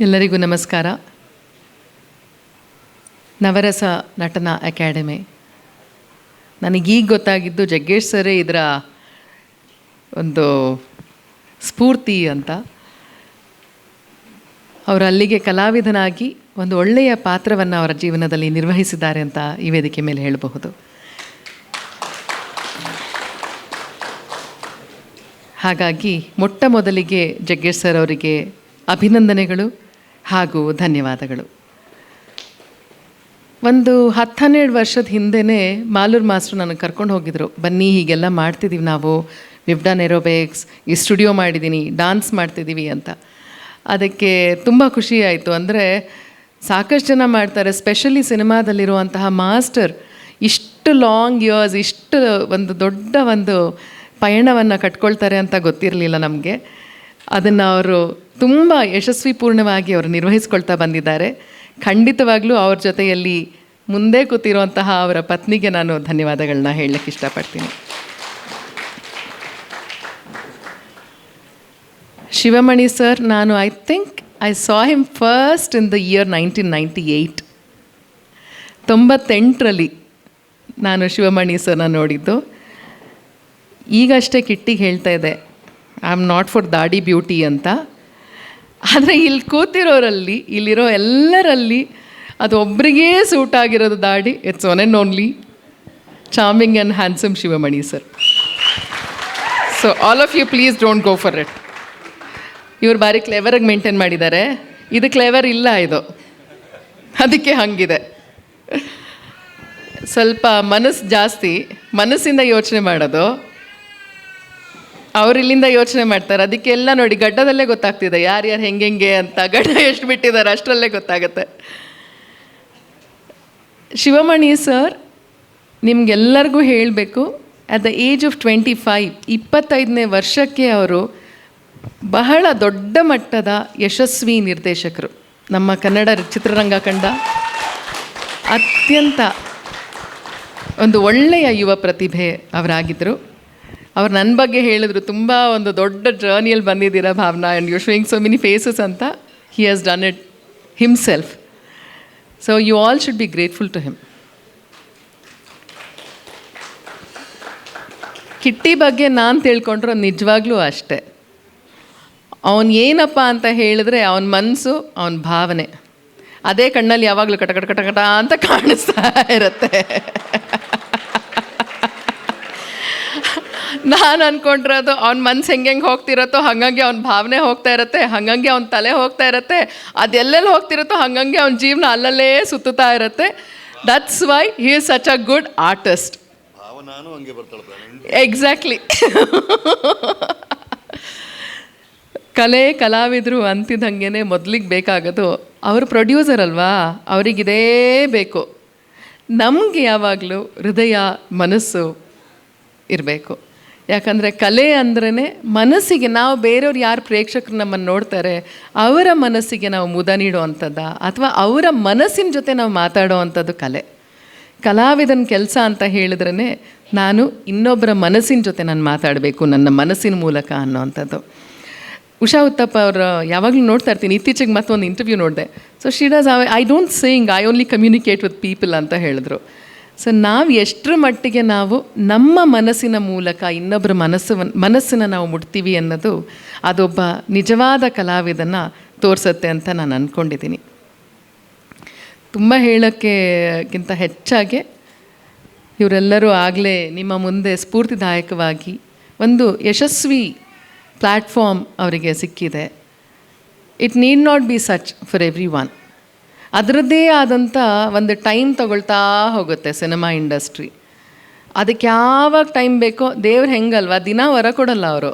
ಎಲ್ಲರಿಗೂ ನಮಸ್ಕಾರ. ನವರಸ ನಟನಾ ಅಕಾಡೆಮಿ. ನನಗೀಗ ಗೊತ್ತಾಗಿದ್ದು ಜಗ್ಗೇಶ್ ಸರೇ ಇದರ ಒಂದು ಸ್ಫೂರ್ತಿ ಅಂತ. ಅವರು ಅಲ್ಲಿಗೆ ಕಲಾವಿದನಾಗಿ ಒಂದು ಒಳ್ಳೆಯ ಪಾತ್ರವನ್ನು ಅವರ ಜೀವನದಲ್ಲಿ ನಿರ್ವಹಿಸಿದ್ದಾರೆ ಅಂತ ಈ ವೇದಿಕೆ ಮೇಲೆ ಹೇಳಬಹುದು. ಹಾಗಾಗಿ ಮೊಟ್ಟ ಮೊದಲಿಗೆ ಜಗ್ಗೇಶ್ ಸರ್ ಅವರಿಗೆ ಅಭಿನಂದನೆಗಳು. ಹಾಗೂ ಧನ್ಯವಾದಗಳು. ಒಂದು ಹತ್ತು ಹನ್ನೆರಡು ವರ್ಷದ ಹಿಂದೆಯೇ ಮಾಲೂರು ಮಾಸ್ಟ್ರು ನನಗೆ ಕರ್ಕೊಂಡು ಹೋಗಿದ್ರು. ಬನ್ನಿ, ಹೀಗೆಲ್ಲ ಮಾಡ್ತಿದ್ದೀವಿ ನಾವು. ವಿಬ್ಡಾನ್ ಏರೋಬೇಕ್ಸ್ ಈ ಸ್ಟುಡಿಯೋ ಮಾಡಿದ್ದೀನಿ ಡಾನ್ಸ್ ಮಾಡ್ತಿದ್ದೀವಿ ಅಂತ. ಅದಕ್ಕೆ ತುಂಬ ಖುಷಿ ಆಯಿತು. ಅಂದರೆ ಸಾಕಷ್ಟು ಜನ ಮಾಡ್ತಾರೆ ಸ್ಪೆಷಲಿ ಸಿನಿಮಾದಲ್ಲಿರುವಂತಹ ಮಾಸ್ಟರ್. ಇಷ್ಟು ಲಾಂಗ್ ಇಯರ್ಸ್ ಇಷ್ಟು ಒಂದು ದೊಡ್ಡ ಒಂದು ಪಯಣವನ್ನು ಕಟ್ಕೊಳ್ತಾರೆ ಅಂತ ಗೊತ್ತಿರಲಿಲ್ಲ ನಮಗೆ. ಅದನ್ನು ಅವರು ತುಂಬ ಯಶಸ್ವಿಪೂರ್ಣವಾಗಿ ಅವರು ನಿರ್ವಹಿಸ್ಕೊಳ್ತಾ ಬಂದಿದ್ದಾರೆ. ಖಂಡಿತವಾಗ್ಲೂ ಅವ್ರ ಜೊತೆಯಲ್ಲಿ ಮುಂದೆ ಕೂತಿರುವಂತಹ ಅವರ ಪತ್ನಿಗೆ ನಾನು ಧನ್ಯವಾದಗಳನ್ನ ಹೇಳಲಿಕ್ಕೆ ಇಷ್ಟಪಡ್ತೀನಿ. ಶಿವಮಣಿ ಸರ್, ನಾನು I think I saw him first in the year nineteen ninety eight. ತೊಂಬತ್ತೆಂಟರಲ್ಲಿ ನಾನು ಶಿವಮಣಿ ಸರ್ನ ನೋಡಿದ್ದು. ಈಗಷ್ಟೇ ಕಿಟ್ಟಿಗೆ ಹೇಳ್ತಾ ಇದೆ. I am not for Dadi beauty ಅಂತ. ಆದರೆ ಇಲ್ಲಿ ಕೂತಿರೋರಲ್ಲಿ, ಇಲ್ಲಿರೋ ಎಲ್ಲರಲ್ಲಿ ಅದು ಒಬ್ಬರಿಗೇ ಸೂಟ್ ಆಗಿರೋದು ದಾಡಿ it's one and only charming and handsome Shivamani sir so all of you please don't go for it ಇವ್ರು ಭಾರಿ ಕ್ಲೇವರಾಗಿ ಮೇಂಟೈನ್ ಮಾಡಿದ್ದಾರೆ. ಇದು ಕ್ಲೇವರ್ ಇಲ್ಲ ಇದು. ಅದಕ್ಕೆ ಹಂಗಿದೆ. ಸ್ವಲ್ಪ ಮನಸ್ಸು ಜಾಸ್ತಿ, ಮನಸ್ಸಿಂದ ಯೋಚನೆ ಮಾಡೋದು. ಅವ್ರು ಇಲ್ಲಿಂದ ಯೋಚನೆ ಮಾಡ್ತಾರೆ. ಅದಕ್ಕೆಲ್ಲ ನೋಡಿ ಗಡ್ಡದಲ್ಲೇ ಗೊತ್ತಾಗ್ತಿದೆ. ಯಾರ್ಯಾರು ಹೆಂಗೆ ಅಂತ. ಗಡ್ಡ ಎಷ್ಟು ಬಿಟ್ಟಿದ್ದಾರೆ ಅಷ್ಟರಲ್ಲೇ ಗೊತ್ತಾಗುತ್ತೆ. ಶಿವಮಣಿ ಸರ್, ನಿಮ್ಗೆಲ್ಲರಿಗೂ ಹೇಳಬೇಕು at the age of twenty five ಇಪ್ಪತ್ತೈದನೇ ವರ್ಷಕ್ಕೆ ಅವರು ಬಹಳ ದೊಡ್ಡ ಮಟ್ಟದ ಯಶಸ್ವಿ ನಿರ್ದೇಶಕರು. ನಮ್ಮ ಕನ್ನಡ ಚಿತ್ರರಂಗ ಕಂಡ ಅತ್ಯಂತ ಒಂದು ಒಳ್ಳೆಯ ಯುವ ಪ್ರತಿಭೆ ಅವರಾಗಿದ್ದರು. ಅವ್ರು ನನ್ನ ಬಗ್ಗೆ ಹೇಳಿದ್ರು, ತುಂಬ ಒಂದು ದೊಡ್ಡ ಜರ್ನಿಯಲ್ಲಿ ಬಂದಿದ್ದೀರಾ Bhavana and you showing so many faces ಅಂತ he has done it himself so you all should be grateful to him Kitty ಬಗ್ಗೆ ನಾನು ತಿಳ್ಕೊಂಡ್ರೆ ನಿಜವಾಗ್ಲೂ ಅಷ್ಟೇ. ಅವನು ಏನಪ್ಪ ಅಂತ ಹೇಳಿದ್ರೆ ಅವನ ಮನಸ್ಸು ಅವನ ಭಾವನೆ. ಅದೇ ಕಣ್ಣಲ್ಲಿ ಯಾವಾಗಲೂ ಕಟ ಕಟ ಅಂತ ಕಾಣಿಸ್ತಾ ಇರುತ್ತೆ. ನಾನು ಅಂದ್ಕೊಂಡಿರೋದು ಅವ್ನ ಮನ್ಸು ಹೆಂಗೆ ಹೆಂಗೆ ಹೋಗ್ತಿರತ್ತೋ ಹಂಗಂಗೆ ಅವ್ನ ಭಾವನೆ ಹೋಗ್ತಾ ಇರುತ್ತೆ ಹಾಗಾಗಿ ಅವ್ನ ತಲೆ ಹೋಗ್ತಾ ಇರುತ್ತೆ ಅದೆಲ್ಲೆಲ್ಲಿ ಹೋಗ್ತಿರುತ್ತೋ ಹಾಗಾಗಿ ಅವ್ನ ಜೀವನ ಅಲ್ಲಲ್ಲೇ ಸುತ್ತುತ್ತಾ ಇರುತ್ತೆ. That's why he is such a good artist exactly ಕಲೆ ಕಲಾವಿದರು ಅಂತಿದ್ದಂಗೆ ಮೊದಲಿಗೆ ಬೇಕಾಗೋದು. ಅವರು ಪ್ರೊಡ್ಯೂಸರ್ ಅಲ್ವಾ? ಅವರಿಗಿದೇ ಬೇಕು. ನಮಗೆ ಯಾವಾಗಲೂ ಹೃದಯ ಮನಸ್ಸು ಇರಬೇಕು. ಯಾಕಂದರೆ ಕಲೆ ಅಂದ್ರೇ ಮನಸ್ಸಿಗೆ, ನಾವು ಬೇರೆಯವ್ರು ಯಾರು ಪ್ರೇಕ್ಷಕರು ನಮ್ಮನ್ನು ನೋಡ್ತಾರೆ, ಅವರ ಮನಸ್ಸಿಗೆ ನಾವು ಮುದ ನೀಡುವಂಥದ್ದ? ಅಥವಾ ಅವರ ಮನಸ್ಸಿನ ಜೊತೆ ನಾವು ಮಾತಾಡೋ ಅಂಥದ್ದು ಕಲೆ. ಕಲಾವಿದನ ಕೆಲಸ ಅಂತ ಹೇಳಿದ್ರೇ ನಾನು ಇನ್ನೊಬ್ಬರ ಮನಸ್ಸಿನ ಜೊತೆ ನಾನು ಮಾತಾಡಬೇಕು, ನನ್ನ ಮನಸ್ಸಿನ ಮೂಲಕ ಅನ್ನೋವಂಥದ್ದು. ಉಷಾ ಉತ್ತಪ್ಪ ಅವರು ಯಾವಾಗಲೂ ನೋಡ್ತಾ ಇರ್ತೀನಿ. ಇತ್ತೀಚೆಗೆ ಮತ್ತೊಂದು ಇಂಟರ್ವ್ಯೂ ನೋಡಿದೆ. So she does I don't saying I only communicate with people ಅಂತ ಹೇಳಿದ್ರು. ಸೊ ನಾವು ಎಷ್ಟರ ಮಟ್ಟಿಗೆ ನಾವು ನಮ್ಮ ಮನಸ್ಸಿನ ಮೂಲಕ ಇನ್ನೊಬ್ಬರ ಮನಸ್ಸು ಮನಸ್ಸನ್ನು ನಾವು ಮುಟ್ತೀವಿ ಅನ್ನೋದು ಅದೊಬ್ಬ ನಿಜವಾದ ಕಲಾವಿದನ್ನು ತೋರಿಸುತ್ತೆ ಅಂತ ನಾನು ಅಂದ್ಕೊಂಡಿದ್ದೀನಿ ತುಂಬ ಹೇಳೋಕ್ಕೆಗಿಂತ ಹೆಚ್ಚಾಗಿ ಇವರೆಲ್ಲರೂ ಆಗಲೇ ನಿಮ್ಮ ಮುಂದೆ ಸ್ಫೂರ್ತಿದಾಯಕವಾಗಿ ಒಂದು ಯಶಸ್ವಿ ಪ್ಲ್ಯಾಟ್ಫಾರ್ಮ್ ಅವರಿಗೆ ಸಿಕ್ಕಿದೆ. It need not be such for every one ಅದರದ್ದೇ ಆದಂಥ ಒಂದು ಟೈಮ್ ತಗೊಳ್ತಾ ಹೋಗುತ್ತೆ ಸಿನಿಮಾ ಇಂಡಸ್ಟ್ರಿ ಅದಕ್ಕೆ ಯಾವಾಗ ಟೈಮ್ ಬೇಕೋ, ದೇವ್ರು ಹೆಂಗಲ್ವ? ದಿನ ವರ ಕೊಡಲ್ಲ ಅವರು.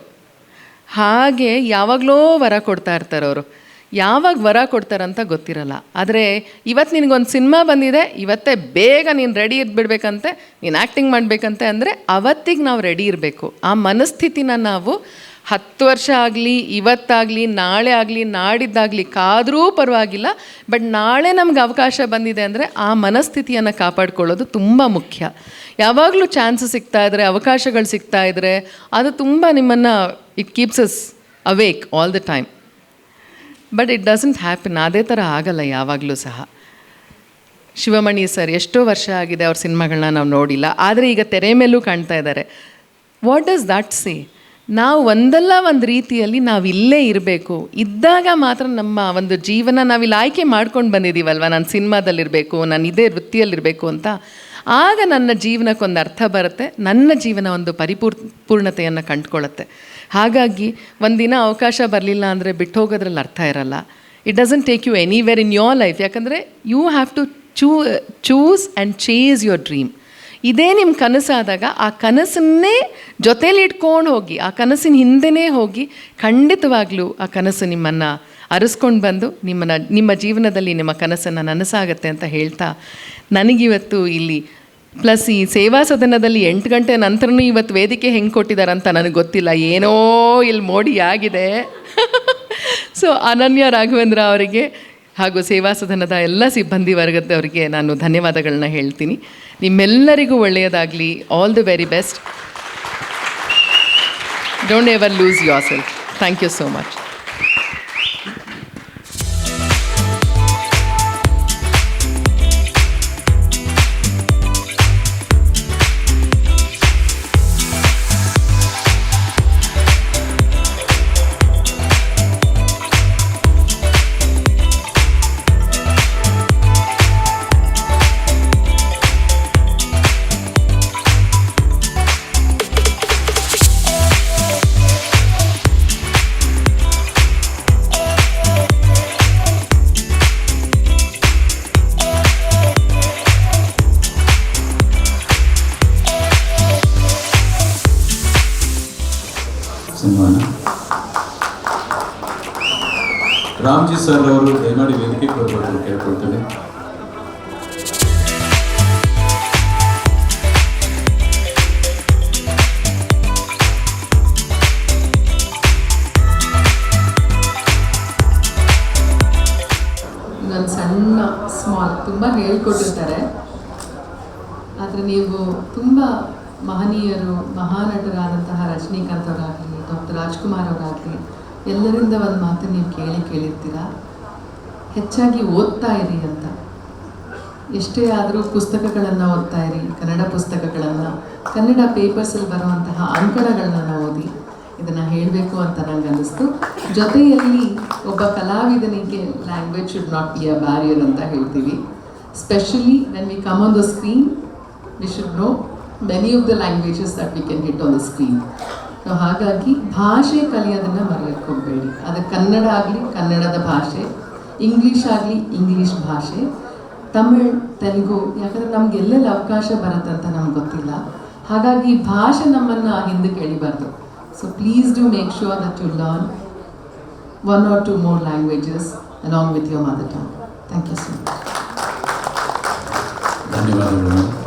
ಹಾಗೆ ಯಾವಾಗಲೋ ವರ ಕೊಡ್ತಾ ಇರ್ತಾರೆ ಅವರು. ಯಾವಾಗ ವರ ಕೊಡ್ತಾರಂತ ಗೊತ್ತಿರಲ್ಲ. ಆದರೆ ಇವತ್ತು ನಿನಗೊಂದು ಸಿನಿಮಾ ಬಂದಿದೆ, ಇವತ್ತೇ ಬೇಗ ನೀನು ರೆಡಿ ಇದ್ಬಿಡ್ಬೇಕಂತೆ, ನೀನು ಆ್ಯಕ್ಟಿಂಗ್ ಮಾಡಬೇಕಂತೆ ಅಂದರೆ ಅವತ್ತಿಗೆ ನಾವು ರೆಡಿ ಇರಬೇಕು. ಆ ಮನಸ್ಥಿತಿನ ನಾವು ಹತ್ತು ವರ್ಷ ಆಗಲಿ, ಇವತ್ತಾಗಲಿ, ನಾಳೆ ಆಗಲಿ, ನಾಡಿದ್ದಾಗಲಿ ಕಾದರೂ ಪರವಾಗಿಲ್ಲ, ಬಟ್ ನಾಳೆ ನಮ್ಗೆ ಅವಕಾಶ ಬಂದಿದೆ ಅಂದರೆ ಆ ಮನಸ್ಥಿತಿಯನ್ನು ಕಾಪಾಡ್ಕೊಳ್ಳೋದು ತುಂಬ ಮುಖ್ಯ. ಯಾವಾಗಲೂ ಚಾನ್ಸ್ ಸಿಗ್ತಾ ಇದ್ದರೆ ಅವಕಾಶಗಳು ಸಿಗ್ತಾ ಇದ್ದರೆ ಅದು ತುಂಬ ನಿಮ್ಮನ್ನು it keeps us awake all the time but it doesn't happen ಅದೇ ಥರ ಆಗಲ್ಲ ಯಾವಾಗಲೂ ಸಹ. ಶಿವಮಣಿ ಸರ್, ಎಷ್ಟೋ ವರ್ಷ ಆಗಿದೆ ಅವ್ರ ಸಿನಿಮಾಗಳನ್ನ ನಾವು ನೋಡಿಲ್ಲ. ಆದರೆ ಈಗ ತೆರೆ ಮೇಲೂ ಕಾಣ್ತಾ ಇದ್ದಾರೆ ವಾಟ್ ಡಸ್ ದಟ್ ಸೇ ನಾವು ಒಂದಲ್ಲ ಒಂದು ರೀತಿಯಲ್ಲಿ ನಾವು ಇಲ್ಲೇ ಇರಬೇಕು. ಇದ್ದಾಗ ಮಾತ್ರ ನಮ್ಮ ಒಂದು ಜೀವನ ನಾವಿಲ್ಲಿ ಆಯ್ಕೆ ಮಾಡ್ಕೊಂಡು ಬಂದಿದ್ದೀವಲ್ವ ನಾನು ಸಿನಿಮಾದಲ್ಲಿರಬೇಕು, ನಾನು ಇದೇ ವೃತ್ತಿಯಲ್ಲಿರಬೇಕು ಅಂತ. ಆಗ ನನ್ನ ಜೀವನಕ್ಕೊಂದು ಅರ್ಥ ಬರುತ್ತೆ, ನನ್ನ ಜೀವನ ಒಂದು ಪರಿಪೂರ್, ಪೂರ್ಣತೆಯನ್ನು ಕಂಡುಕೊಳ್ಳುತ್ತೆ. ಹಾಗಾಗಿ ಒಂದಿನ ಅವಕಾಶ ಬರಲಿಲ್ಲ ಅಂದರೆ ಬಿಟ್ಟು ಹೋಗೋದ್ರಲ್ಲಿ ಅರ್ಥ ಇರಲ್ಲ. It doesn't take you anywhere in your life ಯಾಕಂದರೆ you have to chu choose and chase your dream ಇದೇ ನಿಮ್ಮ ಕನಸಾದಾಗ ಆ ಕನಸನ್ನೇ ಜೊತೇಲಿ ಇಟ್ಕೊಂಡು ಹೋಗಿ, ಆ ಕನಸಿನ ಹಿಂದೆನೇ ಹೋಗಿ ಖಂಡಿತವಾಗ್ಲೂ ಆ ಕನಸು ನಿಮ್ಮನ್ನು ಅರಸ್ಕೊಂಡು ಬಂದು ನಿಮ್ಮನ್ನ ನಿಮ್ಮ ಜೀವನದಲ್ಲಿ ನಿಮ್ಮ ಕನಸನ್ನು ನನಸಾಗತ್ತೆ ಅಂತ ಹೇಳ್ತಾ, ನನಗಿವತ್ತು ಇಲ್ಲಿ ಪ್ಲಸ್ ಈ ಸೇವಾ ಸದನದಲ್ಲಿ ಎಂಟು ಗಂಟೆ ನಂತರನೂ ಇವತ್ತು ವೇದಿಕೆ ಹೆಂಗೆ ಕೊಟ್ಟಿದ್ದಾರಂತ ನನಗೆ ಗೊತ್ತಿಲ್ಲ. ಏನೋ ಇಲ್ಲಿ ಮೋಡಿ ಆಗಿದೆ. ಸೊ ಅನನ್ಯ ರಾಘವೇಂದ್ರ ಅವರಿಗೆ ಹಾಗೂ ಸೇವಾ ಸದನದ ಎಲ್ಲ ಸಿಬ್ಬಂದಿ ವರ್ಗದವರಿಗೆ ನಾನು ಧನ್ಯವಾದಗಳನ್ನ ಹೇಳ್ತೀನಿ. ನಿಮ್ಮೆಲ್ಲರಿಗೂ ಒಳ್ಳೆಯದಾಗಲಿ. All the very best don't ever lose yourself thank you so much ಸನ್ಮಾನ. ರಾಮ್ಜಿ ಸರ್ ಅವರು ದಯಮಾಡಿ ವೇದಿಕೆ ಬರಬೇಕು ಕೇಳ್ಕೊಳ್ತೇನೆ. ಇದೊಂದು ಸಣ್ಣ ಸ್ಮಾಲ್ ತುಂಬ ಹೇಳ್ಕೊಟ್ಟಿರ್ತಾರೆ. ಆದರೆ ನೀವು ತುಂಬ ಮಹನೀಯರು, ಮಹಾನಟರಾದಂತಹ ರಜನಿಕಾಂತ್ ಅವರಾಗಲಿ ಡಾಕ್ಟರ್ ರಾಜ್ಕುಮಾರ್ ಅವರಾಗಲಿ ಎಲ್ಲರಿಂದ ಒಂದು ಮಾತು ನೀವು ಕೇಳಿ ಕೇಳಿರ್ತೀರ? ಹೆಚ್ಚಾಗಿ ಓದ್ತಾ ಇರಿ ಅಂತ. ಎಷ್ಟೇ ಆದರೂ ಪುಸ್ತಕಗಳನ್ನು ಓದ್ತಾ ಇರಿ, ಕನ್ನಡ ಪುಸ್ತಕಗಳನ್ನು, ಕನ್ನಡ ಪೇಪರ್ಸಲ್ಲಿ ಬರುವಂತಹ ಅಂಕಣಗಳನ್ನ ಓದಿ, ಇದನ್ನು ಹೇಳಬೇಕು ಅಂತ ನನಗೆ ಅನ್ನಿಸ್ತು ಜೊತೆಯಲ್ಲಿ ಒಬ್ಬ ಕಲಾವಿದನಿಗೆ language should not be a barrier ಅಂತ ಹೇಳ್ತೀವಿ. Specially when we come on the screen we should know many of the languages that we can hit on the screen so ಹಾಗಾಗಿ ಭಾಷೆ ಕಲಿಯೋದನ್ನು ಮರೆಯೋಕ್ಕೆ ಹೋಗಬೇಡಿ. ಅದು ಕನ್ನಡ ಆಗಲಿ, ಕನ್ನಡದ ಭಾಷೆ ಇಂಗ್ಲೀಷ್ ಆಗಲಿ ಇಂಗ್ಲೀಷ್ ಭಾಷೆ. ತಮಿಳ್, ತೆಲುಗು, ಯಾಕಂದರೆ ನಮ್ಗೆ ಎಲ್ಲೆಲ್ಲಿ ಅವಕಾಶ ಬರುತ್ತೆ ಅಂತ ನಮ್ಗೆ ಗೊತ್ತಿಲ್ಲ. ಹಾಗಾಗಿ ಭಾಷೆ ನಮ್ಮನ್ನು ಹಿಂದೆ ಕೇಳಿಬಾರ್ದು. So please do make sure that you learn one or two more languages along with your mother tongue thank you so much ಧನ್ಯವಾದಗಳು.